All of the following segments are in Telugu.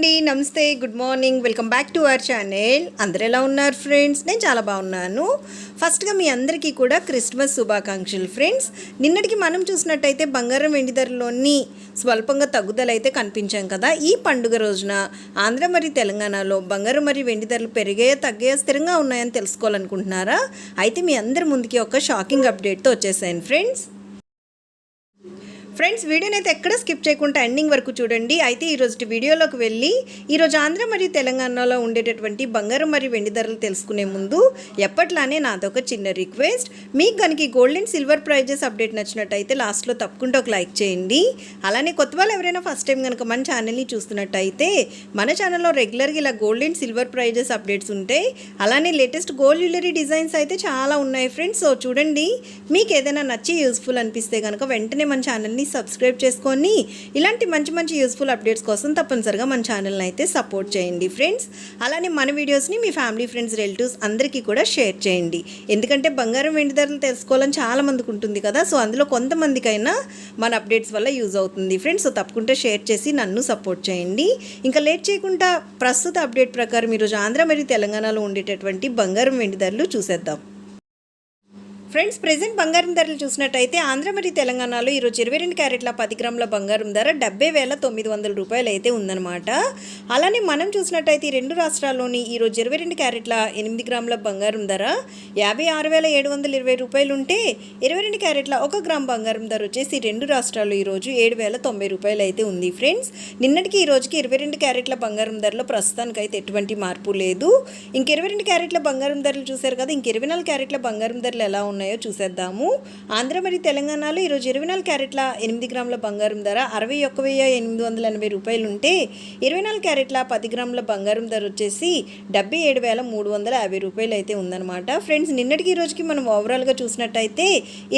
అండి నమస్తే good morning. Welcome back to our channel. అందరు ఎలా ఉన్నారు ఫ్రెండ్స్? నేను చాలా బాగున్నాను. ఫస్ట్గా మీ అందరికీ కూడా క్రిస్మస్ శుభాకాంక్షలు ఫ్రెండ్స్. నిన్నటికి మనం చూసినట్టయితే బంగారం వెండి ధరలోని స్వల్పంగా తగ్గుదల అయితే కనిపించాం కదా. ఈ పండుగ రోజున ఆంధ్ర మరియు తెలంగాణలో బంగారం మరియు వెండి ధరలు పెరిగాయో తగ్గాయో స్థిరంగా ఉన్నాయని తెలుసుకోవాలనుకుంటున్నారా? అయితే మీ అందరి ముందుకి ఒక షాకింగ్ అప్డేట్తో వచ్చేసాను ఫ్రెండ్స్. ఫ్రెండ్స్ వీడియోని అయితే ఎక్కడ స్కిప్ చేయకుండా ఎండింగ్ వరకు చూడండి. అయితే ఈరోజు వీడియోలోకి వెళ్ళి ఈరోజు ఆంధ్ర మరియు తెలంగాణలో ఉండేటటువంటి బంగారం మరియు వెండి ధరలు తెలుసుకునే ముందు ఎప్పట్లానే నాదొక చిన్న రిక్వెస్ట్. మీకు కనుక gold and silver prizes update నచ్చినట్టయితే లాస్ట్లో తప్పకుండా ఒక లైక్ చేయండి. అలానే కొత్త వాళ్ళు ఎవరైనా ఫస్ట్ టైం కనుక మన ఛానల్ని చూస్తున్నట్టయితే మన ఛానల్లో రెగ్యులర్గా ఇలా gold and silver prizes updates ఉంటాయి అలానే లేటెస్ట్ గోల్డ్ జ్యువెలరీ డిజైన్స్ అయితే చాలా ఉన్నాయి ఫ్రెండ్స్ సో చూడండి. మీకు ఏదైనా నచ్చి యూస్ఫుల్ అనిపిస్తే కనుక వెంటనే మన ఛానల్ని సబ్స్క్రైబ్ చేసుకొని ఇలాంటి మంచి మంచి యూస్ఫుల్ అప్డేట్స్ కోసం తప్పనిసరిగా మన ఛానల్ని అయితే సపోర్ట్ చేయండి ఫ్రెండ్స్ అలానే మన వీడియోస్ని మీ ఫ్యామిలీ ఫ్రెండ్స్ రిలేటివ్స్ అందరికీ కూడా షేర్ చేయండి. ఎందుకంటే బంగారం వెండి ధరలు తెలుసుకోవాలని చాలా మందికి ఉంటుంది కదా సో అందులో కొంతమందికైనా మన అప్డేట్స్ వల్ల యూజ్ అవుతుంది ఫ్రెండ్స్ సో తప్పకుండా షేర్ చేసి నన్ను సపోర్ట్ చేయండి. ఇంకా లేట్ చేయకుండా ప్రస్తుత అప్డేట్ ప్రకారం ఈరోజు ఆంధ్ర మరియు తెలంగాణలో ఉండేటటువంటి బంగారం వెండి ధరలు చూసేద్దాం. ఫ్రెండ్స్ ప్రెసెంట్ బంగారం ధరలు చూసినట్టయితే ఆంధ్ర మరియు తెలంగాణలో ఈరోజు ఇరవై రెండు క్యారెట్ల పది గ్రాముల బంగారం ధర డెబ్బై వేల తొమ్మిది వందల రూపాయలు అయితే ఉందన్నమాట. అలానే మనం చూసినట్టయితే ఈ రెండు రాష్ట్రాల్లోని ఈరోజు ఇరవై రెండు క్యారెట్ల ఎనిమిది గ్రాముల బంగారం ధర యాభై ఆరు వేల ఏడు వందల ఇరవై రూపాయలు ఉంటే ఇరవై రెండు క్యారెట్ల ఒక గ్రామ్ బంగారం ధర వచ్చేసి రెండు రాష్ట్రాల్లో ఈరోజు ఏడు వేల తొంభై రూపాయలు అయితే ఉంది ఫ్రెండ్స్. నిన్నటికి ఈ రోజుకి ఇరవై రెండు క్యారెట్ల బంగారం ధరలో ప్రస్తుతానికి అయితే ఎటువంటి మార్పు లేదు. ఇంక ఇరవై రెండు క్యారెట్ల బంగారం ధరలు చూశారు కదా ఇంక ఇరవై నాలుగు క్యారెట్ల బంగారం ధరలు ఎలా ఉన్నాయి ఉన్నాయో చూసేద్దాము. ఆంధ్ర మరియు తెలంగాణలో ఈరోజు ఇరవై నాలుగు క్యారెట్ల ఎనిమిది గ్రాముల బంగారం ధర అరవై ఒక్క వెయ్యి ఎనిమిది వందల ఎనభై రూపాయలు ఉంటే ఇరవై నాలుగు క్యారెట్ల పది గ్రాముల బంగారం ధర వచ్చేసి డెబ్బై ఏడు వేల మూడు వందల యాభై రూపాయలు అయితే ఉందన్నమాట. ఫ్రెండ్స్ నిన్నటికి ఈ రోజుకి మనం ఓవరాల్గా చూసినట్టయితే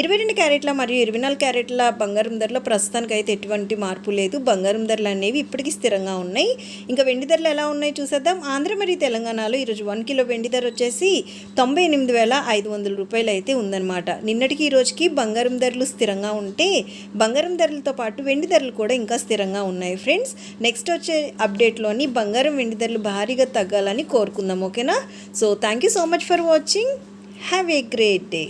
ఇరవై రెండు క్యారెట్ల మరియు ఇరవై నాలుగు క్యారెట్ల బంగారం ధరలో ప్రస్తుతానికి అయితే ఎటువంటి మార్పు లేదు. బంగారం ధరలు అనేవి ఇప్పటికీ స్థిరంగా ఉన్నాయి. ఇంకా వెండి ధరలు ఎలా ఉన్నాయి చూసేద్దాం. ఆంధ్ర మరియు తెలంగాణలో ఈరోజు వన్ కిలో వెండి ధర వచ్చేసి తొంభై ఎనిమిది వేల ఐదు వందల రూపాయలు అయితే ఉంది ఉందన్నమాట. నిన్నటికి ఈ రోజుకి బంగారం ధరలు స్థిరంగా ఉంటే బంగారం ధరలతో పాటు వెండి ధరలు కూడా ఇంకా స్థిరంగా ఉన్నాయి ఫ్రెండ్స్. నెక్స్ట్ వచ్చే అప్డేట్లోని బంగారం వెండి ధరలు భారీగా తగ్గాలని కోరుకుందాం ఓకేనా? So thank you so much for watching have a great day